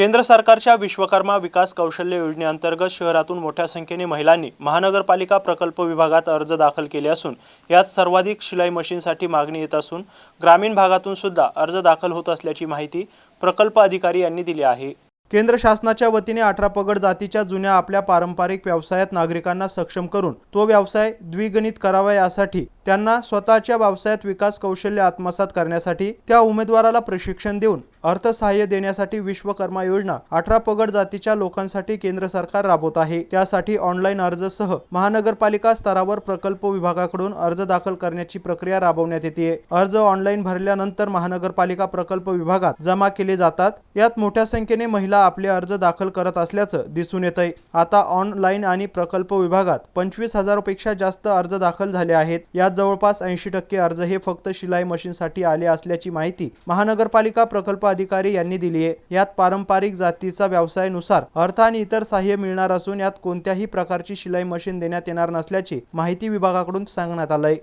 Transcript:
केंद्र सरकारच्या विश्वकर्मा विकास कौशल्य योजनेअंतर्गत शहरातून मोठ्या संख्येने महिलांनी महानगरपालिका प्रकल्प विभागात अर्ज दाखल केले असून यात सर्वाधिक शिलाई मशीनसाठी मागणी येत असून ग्रामीण भागातून सुद्धा अर्ज दाखल होत असल्याची माहिती प्रकल्प अधिकारी यांनी दिली आहे. केंद्र शासनाच्या वतीने अठरा पगड जातीच्या जुन्या आपल्या पारंपरिक व्यवसायात नागरिकांना सक्षम करून तो व्यवसाय द्विगणित करावा यासाठी त्यांना स्वतःच्या व्यवसायात विकास कौशल्य आत्मसात करण्यासाठी त्या उमेदवाराला प्रशिक्षण देऊन अर्थसहाय्य देण्यासाठी विश्वकर्मा योजना अठरा पगड जातीच्या लोकांसाठी केंद्र सरकार राबवत आहे. त्यासाठी ऑनलाईन अर्जसह महानगरपालिका स्तरावर प्रकल्प विभागाकडून अर्ज दाखल करण्याची प्रक्रिया राबवण्यात येते. अर्ज ऑनलाईन भरल्यानंतर महानगरपालिका प्रकल्प विभागात जमा केले जातात. यात मोठ्या संख्येने महिला आपले अर्ज दाखल करत असल्याचं दिसून येत आहे आता ऑनलाईन आणि प्रकल्प विभागात पंचवीस हजारपेक्षा जास्त अर्ज दाखल झाले आहेत. यात जवळपास ऐंशी टक्के अर्ज हे फक्त शिलाई मशीनसाठी आले असल्याची माहिती महानगरपालिका प्रकल्प अधिकारी यांनी दिली आहे. यात पारंपरिक जातीचा व्यवसायानुसार अर्थ आणि इतर सहाय्य मिळणार असून यात कोणत्याही प्रकारची शिलाई मशीन देण्यात येणार नसल्याची माहिती विभागाकडून सांगण्यात आलंय.